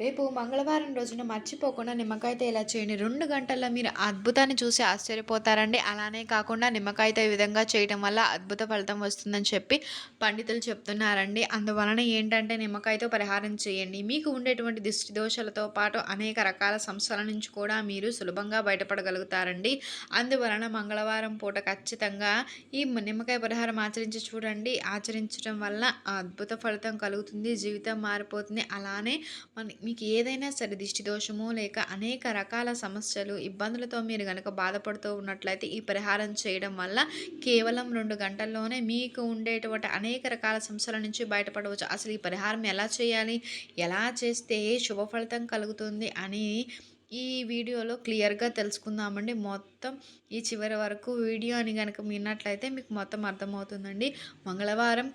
రేపు మంగళవారం రోజున మర్చిపోకుండా నిమ్మకాయతో ఇలా చేయండి రెండు గంటల్లో మీరు అద్భుతాన్ని చూసి ఆశ్చర్యపోతారండి. అలానే కాకుండా నిమ్మకాయతో ఈ విధంగా చేయడం వల్ల అద్భుత ఫలితం వస్తుందని చెప్పి పండితులు చెప్తున్నారండి. అందువలన ఏంటంటే నిమ్మకాయతో పరిహారం చేయండి. మీకు ఉండేటువంటి దిష్టి దోషాలతో పాటు అనేక రకాల సమస్యల నుంచి కూడా మీరు సులభంగా బయటపడగలుగుతారండి. అందువలన మంగళవారం పూట ఖచ్చితంగా ఈ నిమ్మకాయ పరిహారం ఆచరించి చూడండి. ఆచరించడం వల్ల అద్భుత ఫలితం కలుగుతుంది. జీవితం మారిపోతుంది. అలానే మన మీకు ఏదైనా సరే దిష్టి దోషము లేక అనేక రకాల సమస్యలు ఇబ్బందులతో మీరు కనుక బాధపడుతూ ఉన్నట్లయితే ఈ పరిహారం చేయడం వల్ల కేవలం రెండు గంటల్లోనే మీకు ఉండేటువంటి అనేక రకాల సమస్యల నుంచి బయటపడవచ్చు. అసలు ఈ పరిహారం ఎలా చేయాలి? ఎలా చేస్తే శుభ ఫలితం కలుగుతుంది అని ఈ వీడియోలో క్లియర్గా తెలుసుకుందామండి. మొత్తం ఈ చివరి వరకు వీడియో అని కనుక విన్నట్లయితే మీకు మొత్తం అర్థమవుతుందండి. మంగళవారం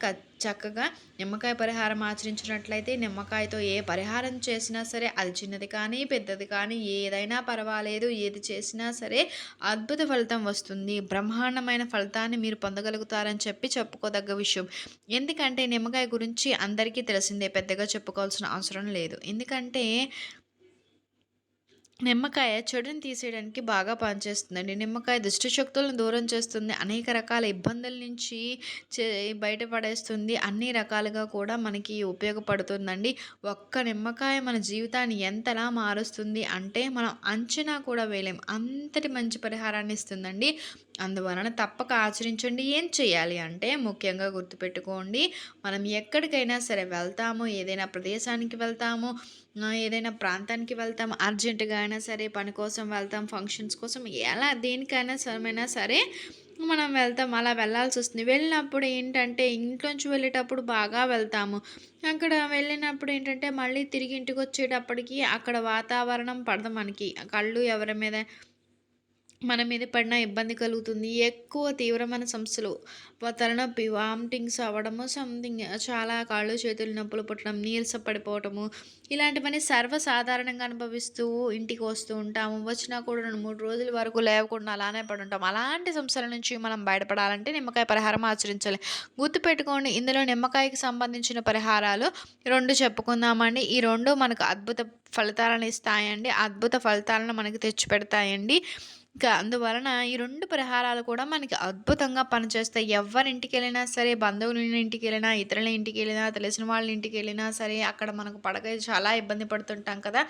చక్కగా నిమ్మకాయ పరిహారం ఆచరించినట్లయితే నిమ్మకాయతో ఏ పరిహారం చేసినా సరే అది చిన్నది కానీ పెద్దది కానీ ఏదైనా పర్వాలేదు. ఏది చేసినా సరే అద్భుత ఫలితం వస్తుంది. బ్రహ్మాండమైన ఫలితాన్ని మీరు పొందగలుగుతారని చెప్పి చెప్పుకోదగ్గ విషయం. ఎందుకంటే నిమ్మకాయ గురించి అందరికీ తెలిసిందే పెద్దగా చెప్పుకోవాల్సిన అవసరం లేదు. ఎందుకంటే నిమ్మకాయ చెడుని తీసేయడానికి బాగా పనిచేస్తుందండి. నిమ్మకాయ దుష్టశక్తులను దూరం చేస్తుంది. అనేక రకాల ఇబ్బందుల నుంచి చే బయటపడేస్తుంది. అన్ని రకాలుగా కూడా మనకి ఉపయోగపడుతుందండి. ఒక్క నిమ్మకాయ మన జీవితాన్ని ఎంతలా మారుస్తుంది అంటే మనం అంచనా కూడా వేయలేం. అంతటి మంచి పరిహారాన్ని ఇస్తుందండి. అందువలన తప్పక ఆచరించండి. ఏం చేయాలి అంటే ముఖ్యంగా గుర్తుపెట్టుకోండి. మనం ఎక్కడికైనా సరే వెళ్తాము. ఏదైనా ప్రదేశానికి వెళ్తాము. ఏదైనా ప్రాంతానికి వెళ్తాము. అర్జెంటుగా అయినా సరే పని కోసం వెళ్తాం ఫంక్షన్స్ కోసం. ఎలా దేనికైనా సమయమైనా సరే మనం వెళ్తాం అలా వెళ్ళాల్సి వస్తుంది. వెళ్ళినప్పుడు ఏంటంటే ఇంట్లోంచి వెళ్ళేటప్పుడు బాగా వెళ్తాము. అక్కడ వెళ్ళినప్పుడు ఏంటంటే మళ్ళీ తిరిగి ఇంటికి వచ్చేటప్పటికి అక్కడ వాతావరణం పడదు మనకి. కళ్ళు ఎవరి మీద మన మీద పడిన ఇబ్బంది కలుగుతుంది. ఎక్కువ తీవ్రమైన సమస్యలు తలనొప్పి వామిటింగ్స్ అవ్వడము సంథింగ్ చాలా కాళ్ళు చేతులు నొప్పులు పుట్టడం నీరస పడిపోవటము ఇలాంటివన్నీ సర్వసాధారణంగా అనుభవిస్తూ ఇంటికి వస్తూ ఉంటాము. వచ్చినా కూడా రెండు మూడు రోజుల వరకు లేవకుండా అలానే పడి ఉంటాం. అలాంటి సమస్యల నుంచి మనం బయటపడాలంటే నిమ్మకాయ పరిహారం ఆచరించాలి. గుర్తుపెట్టుకోండి ఇందులో నిమ్మకాయకి సంబంధించిన పరిహారాలు రెండు చెప్పుకుందామండి. ఈ రెండు మనకు అద్భుత ఫలితాలను ఇస్తాయండి. అద్భుత ఫలితాలను మనకి తెచ్చిపెడతాయండి. ఇంకా అందువలన ఈ రెండు పరిహారాలు కూడా మనకి అద్భుతంగా పనిచేస్తాయి. ఎవరింటికి వెళ్ళినా సరే బంధువుల ఇంటికి వెళ్ళినా ఇతరుల ఇంటికి వెళ్ళినా తెలిసిన వాళ్ళ ఇంటికి వెళ్ళినా సరే అక్కడ మనకు పడక చాలా ఇబ్బంది పడుతుంటాం కదా.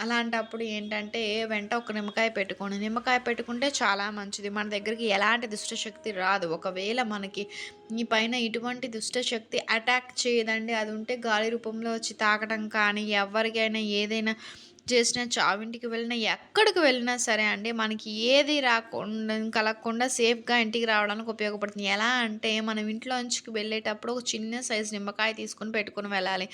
అలాంటప్పుడు ఏంటంటే వెంట ఒక నిమ్మకాయ పెట్టుకోండి. నిమ్మకాయ పెట్టుకుంటే చాలా మంచిది. మన దగ్గరికి ఎలాంటి దుష్టశక్తి రాదు. ఒకవేళ మనకి ఈ పైన ఇటువంటి దుష్టశక్తి అటాక్ చేయదండి అది ఉంటే గాలి రూపంలో వచ్చి తాకడం కానీ ఎవరికైనా ఏదైనా చేసిన చావింటికి వెళ్ళినా ఎక్కడికి వెళ్ళినా సరే అండి మనకి ఏది రాకుండా కలగకుండా సేఫ్గా ఇంటికి రావడానికి ఉపయోగపడుతుంది. ఎలా అంటే మనం ఇంట్లోంచికి వెళ్ళేటప్పుడు ఒక చిన్న సైజు నిమ్మకాయ తీసుకొని పెట్టుకొని వెళ్ళాలి.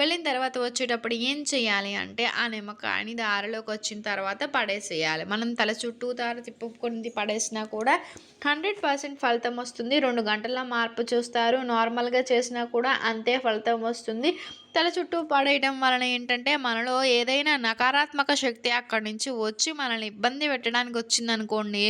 వెళ్ళిన తర్వాత వచ్చేటప్పుడు ఏం చేయాలి అంటే ఆ నిమ్మకాయని దారిలోకి వచ్చిన తర్వాత పడేసేయాలి. మనం తల చుట్టూ దారి తిప్పుకొని పడేసినా కూడా హండ్రెడ్ పర్సెంట్ ఫలితం వస్తుంది. రెండు గంటల మార్పు చూస్తారు. నార్మల్గా చేసినా కూడా అంతే ఫలితం వస్తుంది. తల చుట్టూ పడేయడం వలన ఏంటంటే మనలో ఏదైనా నకారాత్మక శక్తి అక్కడి నుంచి వచ్చి మనల్ని ఇబ్బంది పెట్టడానికి వచ్చిందనుకోండి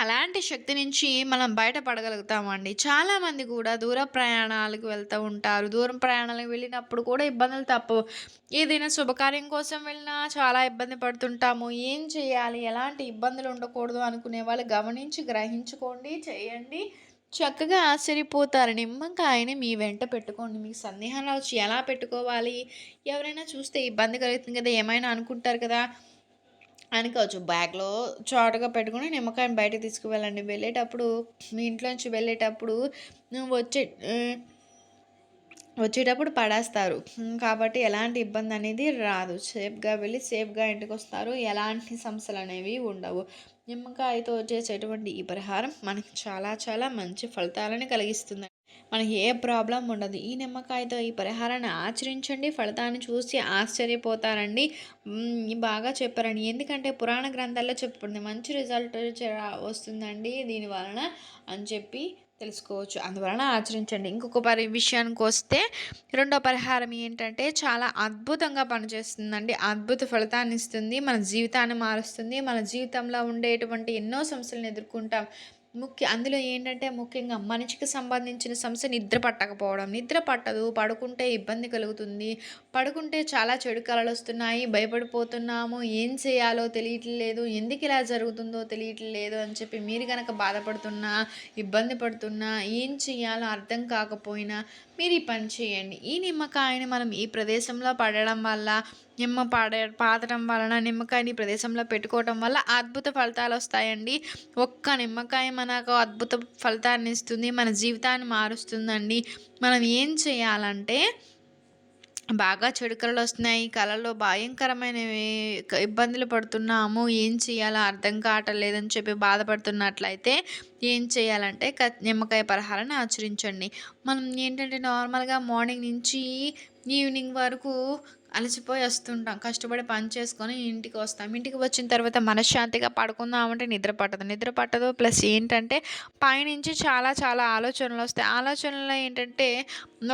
అలాంటి శక్తి నుంచి మనం బయటపడగలుగుతామండి. చాలామంది కూడా దూర ప్రయాణాలకు వెళ్తూ ఉంటారు. దూరం ప్రయాణాలకు వెళ్ళినప్పుడు కూడా ఇబ్బందులు తప్పవు. ఏదైనా శుభకార్యం కోసం వెళ్ళినా చాలా ఇబ్బంది పడుతుంటాము. ఏం చేయాలి? ఎలాంటి ఇబ్బందులు ఉండకూడదు అనుకునే వాళ్ళు గమనించి గ్రహించుకోండి చేయండి. చక్కగా ఆశ్చర్యపోతారు. నిమ్మకాయని మీ వెంట పెట్టుకోండి. మీకు సందేహాలు వచ్చి ఎలా పెట్టుకోవాలి? ఎవరైనా చూస్తే ఇబ్బంది కలుగుతుంది కదా? ఏమైనా అనుకుంటారు కదా? అనుకోవచ్చు బ్యాగ్లో చాటుగా పెట్టుకుని నిమ్మకాయని బయటకు తీసుకువెళ్ళండి. వెళ్ళేటప్పుడు మీ ఇంట్లోంచి వెళ్ళేటప్పుడు వచ్చే వచ్చేటప్పుడు పడేస్తారు. కాబట్టి ఎలాంటి ఇబ్బంది అనేది రాదు. సేఫ్గా వెళ్ళి సేఫ్గా ఇంటికి వస్తారు ఎలాంటి సమస్యలు అనేవి ఉండవు. నిమ్మకాయతో చేసేటువంటి ఈ పరిహారం మనకి చాలా చాలా మంచి ఫలితాలను కలిగిస్తుంది. మనకి ఏ ప్రాబ్లం ఉండదు. ఈ నిమ్మకాయతో ఈ పరిహారాన్ని ఆచరించండి. ఫలితాన్ని చూసి ఆశ్చర్యపోతారండి. బాగా చెప్పారండి. ఎందుకంటే పురాణ గ్రంథాల్లో చెప్పండి మంచి రిజల్ట్ వస్తుందండి దీని వలన అని చెప్పి తెలుసుకోవచ్చు. అందువలన ఆచరించండి. ఇంకొక పరి విషయానికి వస్తే రెండో పరిహారం ఏంటంటే చాలా అద్భుతంగా పనిచేస్తుందండి. అద్భుత ఫలితాన్ని ఇస్తుంది. మన జీవితాన్ని మారుస్తుంది. మన జీవితంలో ఉండేటువంటి ఎన్నో సమస్యలను ఎదుర్కొంటాం. ముఖ్య అందులో ఏంటంటే ముఖ్యంగా మనిషికి సంబంధించిన సమస్య నిద్ర పట్టకపోవడం. నిద్ర పట్టదు పడుకుంటే ఇబ్బంది కలుగుతుంది. పడుకుంటే చాలా చెడు కలలు వస్తున్నాయి. భయపడిపోతున్నాము. ఏం చేయాలో తెలియట్లేదు. ఎందుకు ఇలా జరుగుతుందో తెలియట్లేదు అని చెప్పి మీరు కనుక బాధపడుతున్నా ఇబ్బంది పడుతున్నా ఏం చేయాలో అర్థం కాకపోయినా మీరు ఈ పని చేయండి. ఈ నిమ్మకాయని మనం ఈ ప్రదేశంలో పడడం వల్ల నిమ్మ పాడే పాతడం వలన నిమ్మకాయని ప్రదేశంలో పెట్టుకోవటం వల్ల అద్భుత ఫలితాలు వస్తాయండి. ఒక్క నిమ్మకాయ మనకు అద్భుత ఫలితాన్ని ఇస్తుంది మన జీవితాన్ని మారుస్తుందండి. మనం ఏం చేయాలంటే బాగా చెడుకలు వస్తున్నాయి కళలో భయంకరమైనవి ఇబ్బందులు పడుతున్నాము ఏం చేయాలో అర్థం కావట్లేదని చెప్పి బాధపడుతున్నట్లయితే ఏం చేయాలంటే క నిమ్మకాయ పరిహారాన్ని ఆచరించండి. మనం ఏంటంటే నార్మల్గా మార్నింగ్ నుంచి ఈవినింగ్ వరకు అలసిపోయి వస్తుంటాం. కష్టపడి పని చేసుకొని ఇంటికి వస్తాం. ఇంటికి వచ్చిన తర్వాత మనశ్శాంతిగా పడుకుందామంటే నిద్ర పట్టదు. నిద్ర పట్టదు. ప్లస్ ఏంటంటే పైనుంచి చాలా చాలా ఆలోచనలు వస్తాయి. ఆలోచనలు ఏంటంటే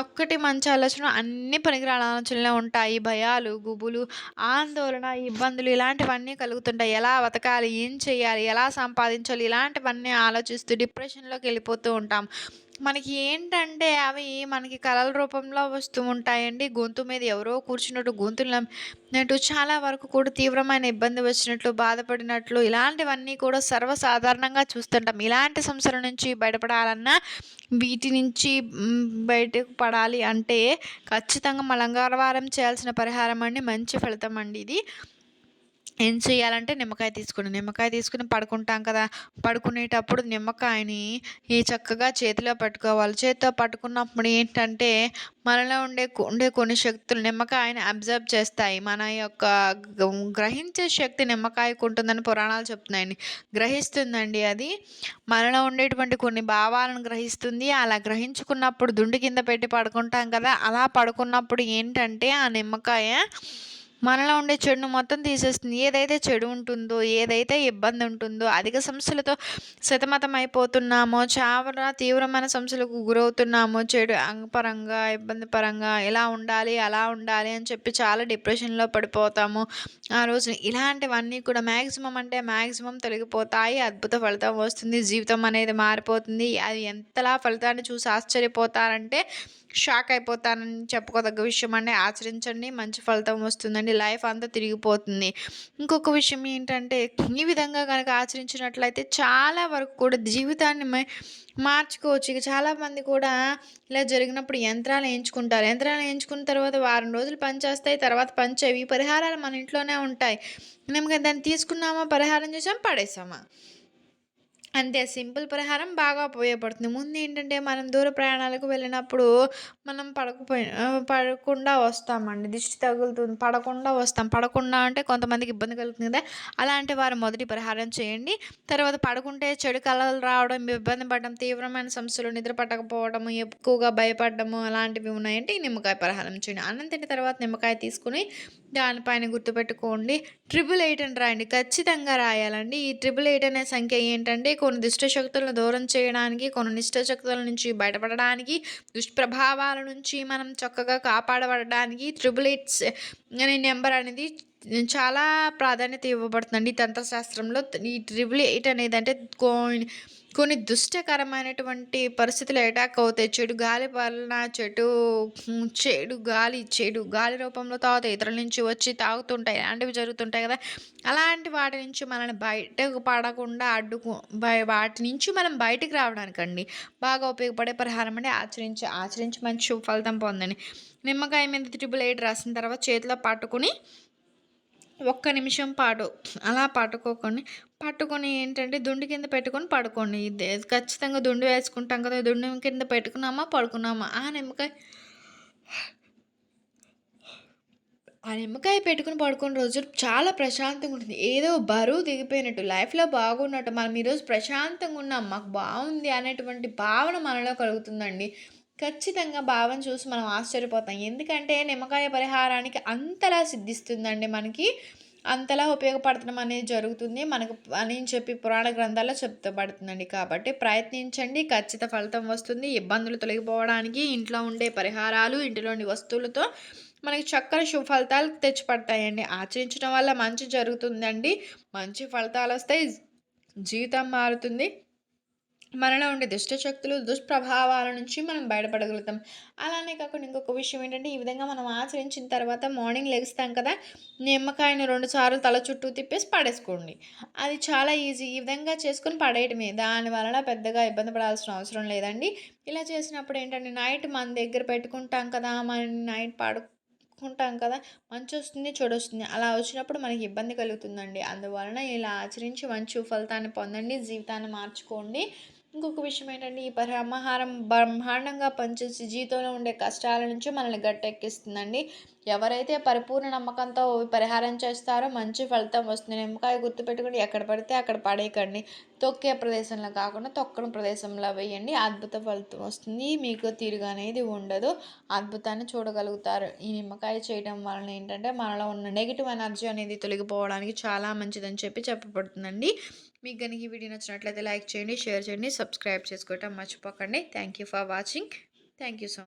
ఒక్కటి మంచి ఆలోచన అన్ని పనికిరాని ఆలోచనలే ఉంటాయి. భయాలు గుబులు ఆందోళన ఇబ్బందులు ఇలాంటివన్నీ కలుగుతుంటాయి. ఎలా బతకాలి? ఏం చేయాలి? ఎలా సంపాదించాలి? ఇలాంటివన్నీ ఆలోచిస్తూ డిప్రెషన్లోకి వెళ్ళిపోతూ ఉంటాం. మనకి ఏంటంటే అవి మనకి కళల రూపంలో వస్తూ ఉంటాయండి గొంతు మీద ఎవరో కూర్చున్నట్టు గొంతున్నట్టు చాలా వరకు కూడా తీవ్రమైన ఇబ్బంది వచ్చినట్లు బాధపడినట్లు ఇలాంటివన్నీ కూడా సర్వసాధారణంగా చూస్తుంటాం. ఇలాంటి సమస్యల నుంచి బయటపడాలన్నా వీటి నుంచి బయటకు పడాలి అంటే ఖచ్చితంగా మలంగారవారం చేయాల్సిన పరిహారం అండి. మంచి ఫలితం అండి ఇది. ఏం చేయాలంటే నిమ్మకాయ తీసుకుని నిమ్మకాయ తీసుకుని పడుకుంటాం కదా. పడుకునేటప్పుడు నిమ్మకాయని ఈ చక్కగా చేతిలో పట్టుకోవాలి. చేతితో పట్టుకున్నప్పుడు ఏంటంటే మనలో ఉండే ఉండే కొన్ని శక్తులు నిమ్మకాయని అబ్జర్వ్ చేస్తాయి. మన యొక్క గ్రహించే శక్తి నిమ్మకాయకు ఉంటుందని పురాణాలు చెప్తున్నాయండి గ్రహిస్తుందండి అది. మనలో ఉండేటువంటి కొన్ని భావాలను గ్రహిస్తుంది. అలా గ్రహించుకున్నప్పుడు దుండి కింద పెట్టి పడుకుంటాం కదా. అలా పడుకున్నప్పుడు ఏంటంటే ఆ నిమ్మకాయ మనలో ఉండే చెడును మొత్తం తీసేస్తుంది. ఏదైతే చెడు ఉంటుందో ఏదైతే ఇబ్బంది ఉంటుందో అధిక సమస్యలతో సతమతం అయిపోతున్నామో చాలా తీవ్రమైన సమస్యలకు గురవుతున్నామో చెడు అంగపరంగా ఇబ్బంది పరంగా ఇలా ఉండాలి అలా ఉండాలి అని చెప్పి చాలా డిప్రెషన్లో పడిపోతాము. ఆ రోజు ఇలాంటివన్నీ కూడా మ్యాక్సిమం అంటే మ్యాక్సిమం తొలగిపోతాయి. అద్భుత ఫలితం వస్తుంది. జీవితం అనేది మారిపోతుంది. అది ఎంతలా ఫలితాన్ని చూసి ఆశ్చర్యపోతారంటే షాక్ అయిపోతానని చెప్పుకోదగ్గ విషయం అండి ఆచరించండి. మంచి ఫలితం వస్తుందండి. లైఫ్ అంతా తిరిగిపోతుంది. ఇంకొక విషయం ఏంటంటే ఈ విధంగా కనుక ఆచరించినట్లయితే చాలా వరకు కూడా జీవితాన్ని మార్చుకోవచ్చు. ఇక చాలామంది కూడా ఇలా జరిగినప్పుడు యంత్రాలు వేయించుకుంటారు యంత్రాలు వేయించుకున్న తర్వాత వారం రోజులు పనిచేస్తాయి తర్వాత పనిచేవి ఈ పరిహారాలు మన ఇంట్లోనే ఉంటాయి. మేము దాన్ని తీసుకున్నామా పరిహారం చేసాం పడేసామా? అంతే. సింపుల్ పరిహారం బాగా ఉపయోగపడుతుంది. ముందు ఏంటంటే మనం దూర ప్రయాణాలకు వెళ్ళినప్పుడు మనం పడకపోయి పడకుండా వస్తామండి. దిష్టి తగులుతుంది పడకుండా వస్తాం. పడకుండా అంటే కొంతమందికి ఇబ్బంది కలుగుతుంది కదా. అలాంటి వారు మొదటి పరిహారం చేయండి. తర్వాత పడుకుంటే చెడు కళలు రావడం ఇబ్బంది పడడం తీవ్రమైన సమస్యలు నిద్ర పట్టకపోవడము ఎక్కువగా భయపడము అలాంటివి ఉన్నాయంటే ఈ నిమ్మకాయ పరిహారం చేయండి. అన్నం తిన్న తర్వాత నిమ్మకాయ తీసుకుని దానిపైన గుర్తుపెట్టుకోండి. ట్రిపుల్ ఎయిట్ అని రాయండి. ఖచ్చితంగా రాయాలండి. ఈ ట్రిపుల్ ఎయిట్ అనే సంఖ్య ఏంటంటే కొన్ని దుష్టశక్తులను దూరం చేయడానికి కొన్ని నిష్టశక్తుల నుంచి బయటపడడానికి దుష్ప్రభావాల నుంచి మనం చక్కగా కాపాడబడడానికి ట్రిపుల్ ఎయిట్స్ అనే నెంబర్ అనేది చాలా ప్రాధాన్యత ఇవ్వబడుతుందండి. తంత్రశాస్త్రంలో ఈ ట్రిపుల్ ఎయిట్ అనేది అంటే కొన్ని దుష్టకరమైనటువంటి పరిస్థితులు అటాక్ అవుతాయి. చెడు గాలి వలన చెడు చెడు గాలి చెడు గాలి రూపంలో తాగుతాయి ఇతరుల నుంచి వచ్చి తాగుతుంటాయి. అలాంటివి జరుగుతుంటాయి కదా. అలాంటి వాటి నుంచి మనల్ని బయటకు పడకుండా అడ్డుకు వాటి నుంచి మనం బయటకు రావడానికండి బాగా ఉపయోగపడే పరిహారం అంటే ఆచరించి ఆచరించి మంచి ఫలితం పొందండి. నిమ్మకాయ మీద ట్రిపుల్ ఎయిట్ రాసిన తర్వాత చేతిలో పట్టుకుని ఒక్క నిమిషం పాటు అలా పట్టుకోకండి. పట్టుకొని ఏంటంటే దుండి కింద పెట్టుకొని పడుకోండి. ఇది ఖచ్చితంగా దుండి వేసుకుంటాం కదా దుండి కింద పెట్టుకున్నామా పడుకున్నామా? ఆ నిమ్మకాయ ఆ నిమ్మకాయ పెట్టుకుని పడుకున్న రోజు చాలా ప్రశాంతంగా ఉంటుంది. ఏదో బరువు దిగిపోయినట్టు లైఫ్లో బాగున్నట్టు మనం ఈరోజు ప్రశాంతంగా ఉన్నాం మాకు బాగుంది అనేటువంటి భావన మనలో కలుగుతుందండి. ఖచ్చితంగా భావం చూసి మనం ఆశ్చర్యపోతాం. ఎందుకంటే నిమ్మకాయ పరిహారానికి అంతలా సిద్ధిస్తుందండి మనకి. అంతలా ఉపయోగపడటం అనేది జరుగుతుంది. మనకు అని చెప్పి పురాణ గ్రంథాల్లో చెప్తబడుతుందండి. కాబట్టి ప్రయత్నించండి. ఖచ్చిత ఫలితం వస్తుంది. ఇబ్బందులు తొలగిపోవడానికి ఇంట్లో ఉండే పరిహారాలు ఇంటిలోని వస్తువులతో మనకి చక్కని శుభ ఫలితాలు తెచ్చిపడతాయండి. ఆచరించడం వల్ల మంచి జరుగుతుందండి. మంచి ఫలితాలు వస్తాయి. జీవితం మారుతుంది. మనలో ఉండే దుష్టశక్తులు దుష్ప్రభావాల నుంచి మనం బయటపడగలుగుతాం. అలానే కాకుండా ఇంకొక విషయం ఏంటంటే, ఈ విధంగా మనం ఆచరించిన తర్వాత మార్నింగ్ లెగుస్తాం కదా! నిమ్మకాయను రెండు సార్లు తల చుట్టూ తిప్పేసి పడేసుకోండి. అది చాలా ఈజీ. ఈ విధంగా చేసుకొని పడేయటమే. దాని వలన పెద్దగా ఇబ్బంది పడాల్సిన అవసరం లేదండి. ఇలా చేసినప్పుడు ఏంటంటే, నైట్ మన దగ్గర పెట్టుకుంటాం కదా! మనం నైట్ పడుకుంటాం కదా! మంచి వస్తుంది చెడు వస్తుంది అలా వచ్చినప్పుడు మనకి ఇబ్బంది కలుగుతుందండి. అందువలన ఇలా ఆచరించి మంచి ఫలితాన్ని పొందండి. జీవితాన్ని మార్చుకోండి. ఇంకొక విషయం ఏంటంటే, ఈ పరిహారం బ్రహ్మాండంగా పనిచేసి జీవితంలో ఉండే కష్టాల నుంచి మనల్ని గట్టెక్కిస్తుందండి. ఎవరైతే పరిపూర్ణ నమ్మకంతో పరిహారం చేస్తారో మంచి ఫలితం వస్తుంది. నిమ్మకాయ గుర్తుపెట్టుకుని ఎక్కడ పడితే అక్కడ పడేయకండి. తొక్కే ప్రదేశంలో కాకుండా తొక్కని ప్రదేశంలో వేయండి. అద్భుత ఫలితం వస్తుంది. మీకు తిరుగు అనేది ఉండదు. అద్భుతాన్ని చూడగలుగుతారు. ఈ నిమ్మకాయ చేయడం వలన ఏంటంటే, మనలో ఉన్న నెగిటివ్ ఎనర్జీ అనేది తొలగిపోవడానికి చాలా మంచిదని చెప్పి చెప్పబడుతుందండి. మీకు కనుక ఈ వీడియో నచ్చినట్లయితే లైక్ చేయండి, షేర్ చేయండి, సబ్స్క్రైబ్ చేసుకోవటం మర్చిపోకండి. Thank you for watching. Thank you so